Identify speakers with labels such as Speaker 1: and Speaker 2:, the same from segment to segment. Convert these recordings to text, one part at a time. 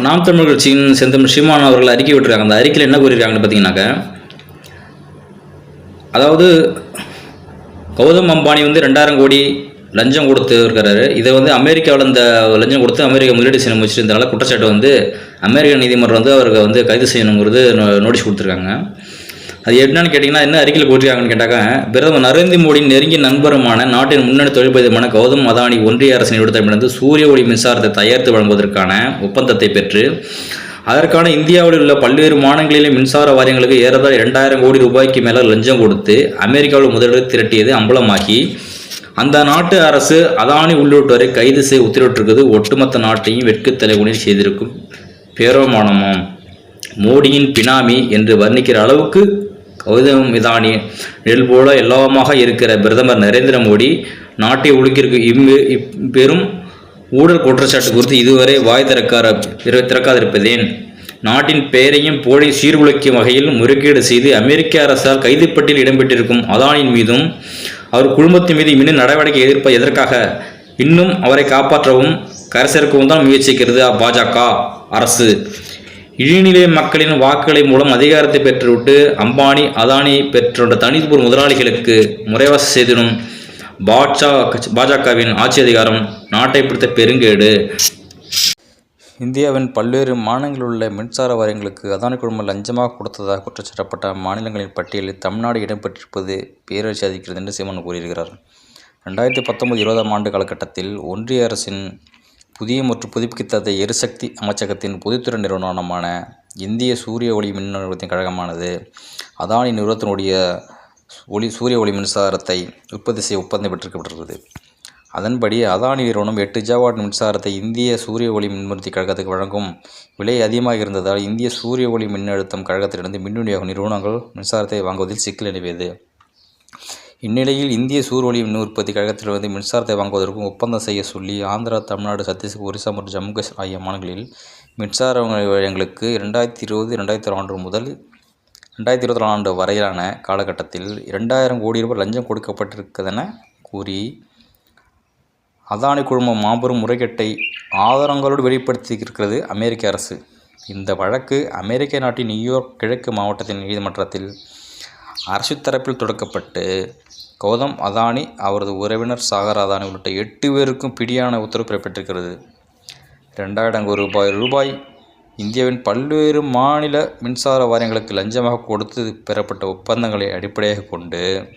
Speaker 1: நாம் தமிழ் கட்சியின் செந்தமிழ் சீமான் அவர்கள் அறிக்கை விட்டுருக்காங்க. அந்த அறிக்கையில் என்ன கூறியிருக்காங்கன்னு பார்த்தீங்கன்னாக்க அதாவது கௌதம் அம்பானி வந்து ரெண்டாயிரம் கோடி லஞ்சம் கொடுத்து இருக்கிறாரு. இதை வந்து அமெரிக்காவில் இந்த லஞ்சம் கொடுத்து அமெரிக்கா முதலீடு செய்ய முயற்சிருந்தனால குற்றச்சாட்டு வந்து அமெரிக்க நீதிமன்றம் வந்து அவருக்கு வந்து கைது செய்யணுங்கிறது நோ- நோட்டீஸ் கொடுத்துருக்காங்க. அது என்னன்னு கேட்டிங்கன்னா என்ன அறிக்கையில் போட்டிருக்காங்கன்னு கேட்டாக்க பிரதமர் நரேந்திர மோடியின் நெருங்கிய நண்பருமான நாட்டின் முன்னணி தொழில்பதிமான கௌதம் அதானி ஒன்றிய அரசின் விடுதலையிலிருந்து சூரிய ஒளி மின்சாரத்தை தயாரித்து வழங்குவதற்கான ஒப்பந்தத்தை பெற்று அதற்கான இந்தியாவில் உள்ள பல்வேறு மாநிலங்களிலே மின்சார வாரியங்களுக்கு ஏறத்தாழ இரண்டாயிரம் கோடி ரூபாய்க்கு மேலே லஞ்சம் கொடுத்து அமெரிக்காவில் முதலீடு திரட்டியது அம்பலமாகி அந்த நாட்டு அரசு அதானி உள்ளிட்டோரை கைது செய்ய உத்தரவிட்டிருக்கிறது. ஒட்டுமொத்த நாட்டையும் வெட்கு தலைகுனில் செய்திருக்கும் பேரோமானமாம். மோடியின் பினாமி என்று வர்ணிக்கிற அளவுக்கு கௌதம் இதானி நெல் போல எல்லாமாக இருக்கிற பிரதமர் நரேந்திர மோடி நாட்டை ஒழுக்கிற்கு இம்மு பெரும் ஊழல் குற்றச்சாட்டு குறித்து இதுவரை வாய் திறக்கார திறக்காதிருப்பதேன். நாட்டின் பெயரையும் போலி சீர்குலைக்கும் வகையில் முறைகேடு செய்து அமெரிக்க அரசால் கைதுப்பட்டியில் இடம்பெற்றிருக்கும் அதானியின் மீதும் அவர் குடும்பத்தின் மீது இன்னும் நடவடிக்கை எதிர்ப்ப எதற்காக? இன்னும் அவரை காப்பாற்றவும் கரசேர்க்கவும் தான் முயற்சிக்கிறது பாஜக அரசு. இழிநிலை மக்களின் வாக்குகளை மூலம் அதிகாரத்தை பெற்றுவிட்டு அம்பானி அதானி பெற்றுள்ள தனிப்பூர் முதலாளிகளுக்கு முறைவாசி செய்திடும். பாட்சா பாஜகவின் ஆட்சி அதிகாரம் நாட்டை பிடித்த பெருங்கேடு. இந்தியாவின் பல்வேறு மாநிலங்களில் உள்ள மின்சார வாரியங்களுக்கு அதானி குழுமம் லஞ்சமாக கொடுத்ததாக குற்றச்சாட்டப்பட்ட மாநிலங்களின் பட்டியலில் தமிழ்நாடு இடம்பெற்றிருப்பது பேரழிச்சி அதிக்கிறது என்று சீமான் கூறியிருக்கிறார். ரெண்டாயிரத்தி பத்தொன்பது இருபதாம் ஆண்டு காலகட்டத்தில் ஒன்றிய அரசின் புதிய மற்றும் புதுப்பிக்கத்தக்க எரிசக்தி அமைச்சகத்தின் பொதுத்துறை நிறுவனமான இந்திய சூரிய ஒளி மின் நிறுவனத்தின் கழகமானது அதானி நிறுவனத்தினுடைய ஒளி சூரிய ஒளி மின்சாரத்தை உற்பத்தி செய்ய ஒப்பந்தம் பெற்றிருக்கப்பட்டிருக்கிறது. அதன்படி அதானி நிறுவனம் எட்டு ஜவாட் மின்சாரத்தை இந்திய சூரிய ஒளி மின்னுற்பத்தி கழகத்துக்கு வழங்கும் விலை அதிகமாக இருந்ததால் இந்திய சூரிய ஒளி மின்னழுத்தம் கழகத்திலிருந்து மின் விநியோக நிறுவனங்கள் மின்சாரத்தை வாங்குவதில் சிக்கல் நிலவியது. இந்நிலையில் இந்திய சூரியஒளி மின் உற்பத்தி கழகத்திலிருந்து மின்சாரத்தை வாங்குவதற்கும் ஒப்பந்தம் செய்ய சொல்லி ஆந்திரா தமிழ்நாடு சத்தீஸ்கர் ஒரிசா மற்றும் ஜம்மு காஷ்மீர் ஆகிய மாநிலங்களில் மின்சார வழங்களுக்கு ரெண்டாயிரத்தி இருபது ரெண்டாயிரத்தி ஆண்டு முதல் ரெண்டாயிரத்தி இருபத்தி ஆண்டு வரையிலான காலகட்டத்தில் இரண்டாயிரம் கோடி ரூபாய் லஞ்சம் கொடுக்கப்பட்டிருக்கதென கூறி அதானி குழுமம் மாபெரும் முறைகேட்டை ஆதாரங்களோடு வெளிப்படுத்தியிருக்கிறது அமெரிக்க அரசு. இந்த வழக்கு அமெரிக்க நாட்டின் நியூயார்க் கிழக்கு மாவட்டத்தின் நீதிமன்றத்தில் அரசு தரப்பில் தொடக்கப்பட்டு கௌதம் அதானி அவரது உறவினர் சாகர் அதானி உள்ளிட்ட எட்டு பேருக்கும் பிடியான உத்தரவு பிறப்பிட்டிருக்கிறது ரெண்டாயிரம் ரூபாய் ரூபாய் இந்தியாவின் பல்வேறு மாநில மின்சார வாரியங்களுக்கு லஞ்சமாக கொடுத்து பெறப்பட்ட ஒப்பந்தங்களை அடிப்படையாக கொண்டு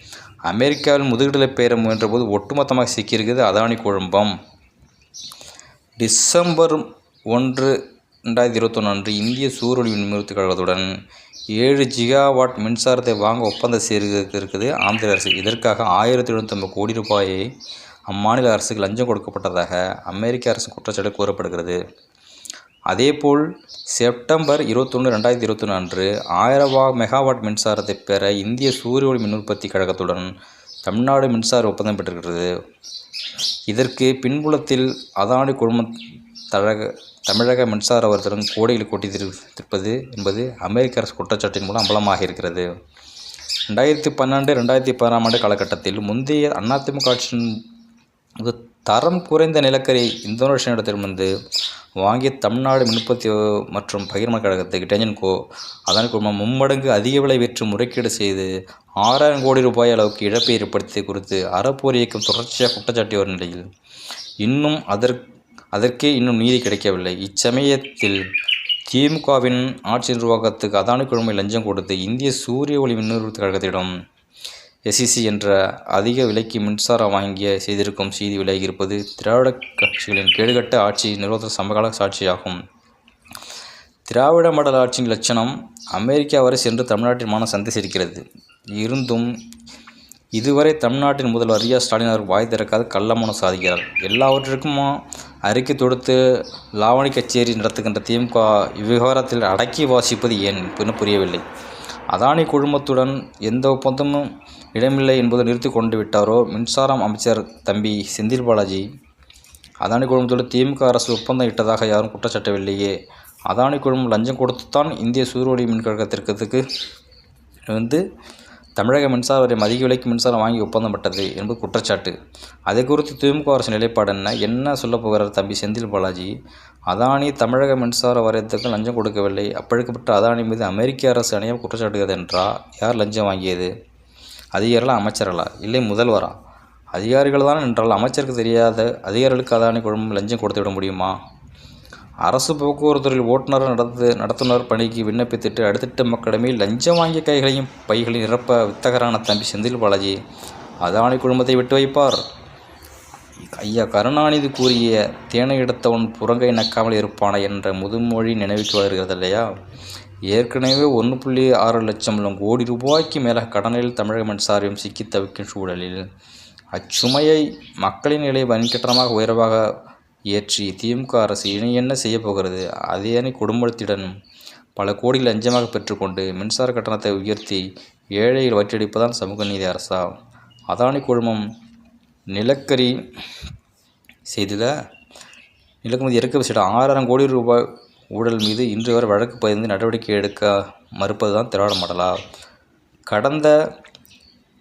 Speaker 1: அமெரிக்காவில் முதுகிடலை பெயர முயன்றபோது ஒட்டுமொத்தமாக சிக்கியிருக்கிறது அதானி குழம்பம். டிசம்பர் ஒன்று ரெண்டாயிரத்தி இருபத்தொன்று அன்று இந்திய சூரியொளி மின்மூர்த்தி கழகத்துடன் ஏழு ஜிகாவாட் மின்சாரத்தை வாங்க ஒப்பந்தம் செய்திருக்கு இருக்குது ஆந்திர அரசு. இதற்காக ஆயிரத்தி எழுநூற்றம்பது கோடி ரூபாயை அம்மாநில அரசுக்கு லஞ்சம் கொடுக்கப்பட்டதாக அமெரிக்க அரசு குற்றச்சாட்டு கூறப்படுகிறது. அதேபோல் செப்டம்பர் இருபத்தொன்று ரெண்டாயிரத்தி இருபத்தொன்று அன்று ஆயிரவா மெகாவாட் மின்சாரத்தை பெற இந்திய சூரிய ஒளி மின் உற்பத்தி கழகத்துடன் தமிழ்நாடு மின்சார ஒப்பந்தம் பெற்றிருக்கிறது. இதற்கு பின்புலத்தில் அதானி குழும தழக தமிழக மின்சார வர்த்தகம் கோடையில் கொட்டித்திருப்பது என்பது அமெரிக்க அரசு குற்றச்சாட்டின் மூலம் அம்பலமாக இருக்கிறது ரெண்டாயிரத்தி பன்னெண்டு ரெண்டாயிரத்தி பதினாறாம் ஆண்டு காலகட்டத்தில் முந்தைய அதிமுக ஆட்சியின் தரம் குறைந்த நிலக்கரி இந்தோனேஷியாவிடத்திலிருந்து வாங்கிய தமிழ்நாடு மின்னுற்பத்தி மற்றும் பகிர்மான கழகத்துக்கு டெஞ்சன்கோ அதன் குழுமம் மும்மடங்கு அதிக விலை விற்று முறைகேடு செய்து ஆறாயிரம் கோடி ரூபாய் அளவுக்கு இழப்பை ஏற்படுத்தியது குறித்து அறப்போர் இயக்கம் தொடர்ச்சியாக குற்றச்சாட்டி வரும் நிலையில் இன்னும் அதற்கு அதற்கே இன்னும் நீதி கிடைக்கவில்லை. இச்சமயத்தில் திமுகவின் ஆட்சி நிர்வாகத்துக்கு அதானி குழுமை லஞ்சம் கொடுத்து இந்திய சூரிய ஒளி மின்னுற்பத்தி கழகத்திடம் எஸ்இசி என்ற அதிக விலைக்கு மின்சாரம் வாங்கிய செய்திருக்கும் செய்தி விலகி இருப்பது திராவிட கட்சிகளின் கேடுகட்ட ஆட்சி நிறுவன சமகால சாட்சியாகும். திராவிட மடல் ஆட்சியின் லட்சணம் அமெரிக்கா வரை சென்று தமிழ்நாட்டின் மான சந்திச்சிருக்கிறது இருந்தும் இதுவரை தமிழ்நாட்டின் முதல்வர் ரியா ஸ்டாலின் அவர் வாய் திறக்காத கள்ளமனம் சாதிக்கிறார். எல்லாவற்றிற்கும் அறிக்கை தொடுத்து லாவணி கச்சேரி நடத்துகின்ற திமுக இவ்விவகாரத்தில் அடக்கி வாசிப்பது ஏன் இன்னும் புரியவில்லை. அதானி குழுமத்துடன் எந்த ஒப்பந்தமும் இடமில்லை என்பதை நிறுத்தி கொண்டு விட்டாரோ? மின்சாரம் அமைச்சர் தம்பி செந்தில் பாலாஜி. அதானி குழுமத்தோடு திமுக அரசு ஒப்பந்தம் இட்டதாக யாரும் குற்றச்சாட்டவில்லையே. அதானி குழுமம் லஞ்சம் கொடுத்துத்தான் இந்திய சூரிய ஒளி மின் வந்து தமிழக மின்சார வாரியம் அதிக விலைக்கு மின்சாரம் வாங்கி ஒப்பந்தப்பட்டது என்பது குற்றச்சாட்டு. அதை குறித்து திமுக அரசு நிலைப்பாடு என்ன? என்ன சொல்ல போகிறார் தம்பி செந்தில் பாலாஜி? அதானி தமிழக மின்சார வாரியத்துக்கு லஞ்சம் கொடுக்கவில்லை. அப்பழுக்கப்பட்ட அதானி மீது அமெரிக்க அரசு அணியாக குற்றச்சாட்டுகிறது என்றா? யார் லஞ்சம் வாங்கியது? அதிகாரிகளா அமைச்சர்களா? இல்லை முதல்வரா? அதிகாரிகள் தான் என்றால் அமைச்சருக்கு தெரியாத அதிகாரிகளுக்கு அதானி குழுமம் லஞ்சம் கொடுத்து விட முடியுமா? அரசு போக்குவரத்துறையில் ஓட்டுநர் நடத்து நடத்துனர் பணிக்கு விண்ணப்பித்துட்டு அடுத்திட்ட மக்களிடமே லஞ்சம் வாங்கிய கைகளையும் பைகளையும் நிரப்ப வித்தகரான தம்பி செந்தில் பாலாஜி அதானி குழுமத்தை விட்டு வைப்பார். ஐயா கருணாநிதி கூறிய தேனை எடுத்தவன் புறங்கை நக்காமல் இருப்பானா என்ற முதுமொழி நினைவுக்கு வருகிறது இல்லையா? ஏற்கனவே ஒன்று புள்ளி ஆறு லட்சம் கோடி ரூபாய்க்கு மேலாக கடனில் தமிழக மின்சாரியம் சிக்கி தவிக்கும் சூழலில் அச்சுமையை மக்களின் நிலை வன்கட்டமாக உயர்வாக ஏற்றி திமுக அரசு இனி என்ன செய்ய போகிறது? அதே அணி பல கோடி லஞ்சமாக பெற்றுக்கொண்டு மின்சார கட்டணத்தை உயர்த்தி ஏழைகள் வற்றடிப்பதான் சமூக நீதி அரசா? அதானி குழுமம் நிலக்கரி செய்தில்? நிலக்குமதி இறக்க செய்த ஆறாயிரம் கோடி ரூபாய் ஊழல் மீது இன்று வரை வழக்கு பதிந்து நடவடிக்கை எடுக்க மறுப்பது தான் திராவிட மடலா? கடந்த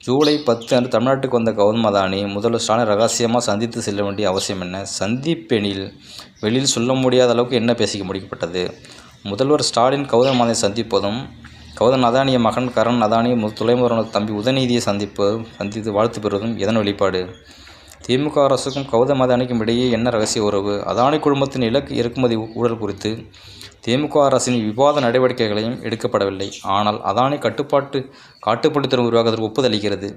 Speaker 1: ஜூலை பத்து அன்று தமிழ்நாட்டுக்கு வந்த கௌதம் முதல்வர் ஸ்டாலின் ரகசியமாக சந்தித்து செல்ல வேண்டிய அவசியம் என்ன? சந்திப்பெனில் வெளியில் சொல்ல முடியாத அளவுக்கு என்ன பேசிக்க முடிக்கப்பட்டது? முதல்வர் ஸ்டாலின் கௌதம் சந்திப்பதும் கௌதம் அதானிய மகன் கரண் அதானி மு- துணைமுதல்வர் தம்பி உதயநிதியை சந்திப்பதும் சந்தித்து வாழ்த்து பெறுவதும் எதன் வெளிப்பாடு. திமுக அரசுக்கும் கௌதம் அதானிக்கும் இடையே என்ன ரகசிய உறவு? அதானி குழுமத்தின் இலக்கு இறக்குமதி ஊழல் குறித்து திமுக அரசின் விவாத நடவடிக்கைகளையும் எடுக்கப்படவில்லை. ஆனால் அதானி கட்டுப்பாட்டு காட்டுப்பள்ளித்தரம் உருவாக்குவதற்கு ஒப்புதளிக்கிறது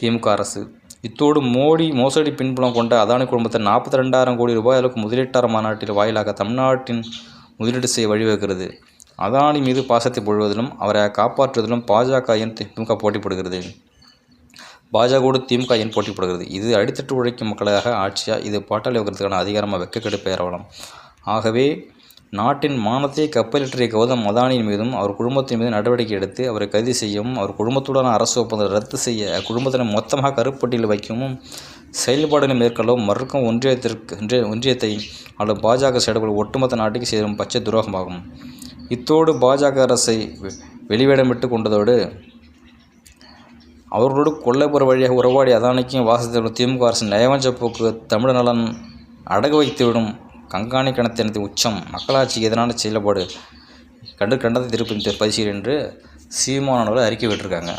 Speaker 1: திமுக அரசு இத்தோடு மோடி மோசடி பின்புலம் கொண்ட அதானி குடும்பத்தை நாற்பத்தி ரெண்டாயிரம் கோடி ரூபாய் அளவுக்கு முதலீட்டாளர் மாநாட்டில் வாயிலாக தமிழ்நாட்டின் முதலீடு செய்ய வழிவகுக்கிறது. அதானி மீது பாசத்தை பொழுவதிலும் அவரை காப்பாற்றுவதிலும் பாஜக என் திமுக போட்டிப்படுகிறது? பாஜகவோடு திமுக ஏன் போட்டிப்படுகிறது? இது அடித்தட்டு உழைக்கும் மக்களாக ஆட்சியாக இது பாட்டாளி வர்க்கத்துக்கான அதிகாரமாக வெக்கக்கெடு பெயரவலம் ஆகவே நாட்டின் மானத்தை கப்பலிற்றிய கௌதம் அதானியின் மீதும் அவர் குடும்பத்தின் மீது நடவடிக்கை எடுத்து அவரை கைது செய்யவும் அவர் குடும்பத்துடனான அரசு ஒப்பந்தத்தை ரத்து செய்ய அக்குடும்பத்தினை மொத்தமாக கருப்பட்டியில் வைக்கவும் செயல்பாடுகளை மேற்கொள்ளவும் மறுக்கும் ஒன்றியத்திற்கு ஒன்றிய ஒன்றியத்தை அல்லது பாஜக செயல்படும் ஒட்டுமொத்த நாட்டுக்கு சேரும் பச்சை துரோகமாகும். இத்தோடு பாஜக அரசை வெ- வெளிவேடமிட்டு கொண்டதோடு அவர்களோடு கொல்லைப்புற வழியாக உறவாடி அதானிக்கும் வாசத்தில் திமுக அரசின் நயவஞ்ச போக்கு தமிழ் நலன் அடகு வைத்துவிடும் கங்காணி கணத்தினது உச்சம். மக்களாட்சிக்கு எதிரான செயல்பாடு? கண்டு கண்டத்தை திருப்பி பதிசீர் என்று சீமானவர்கள் அறிக்கை விட்டுருக்காங்க.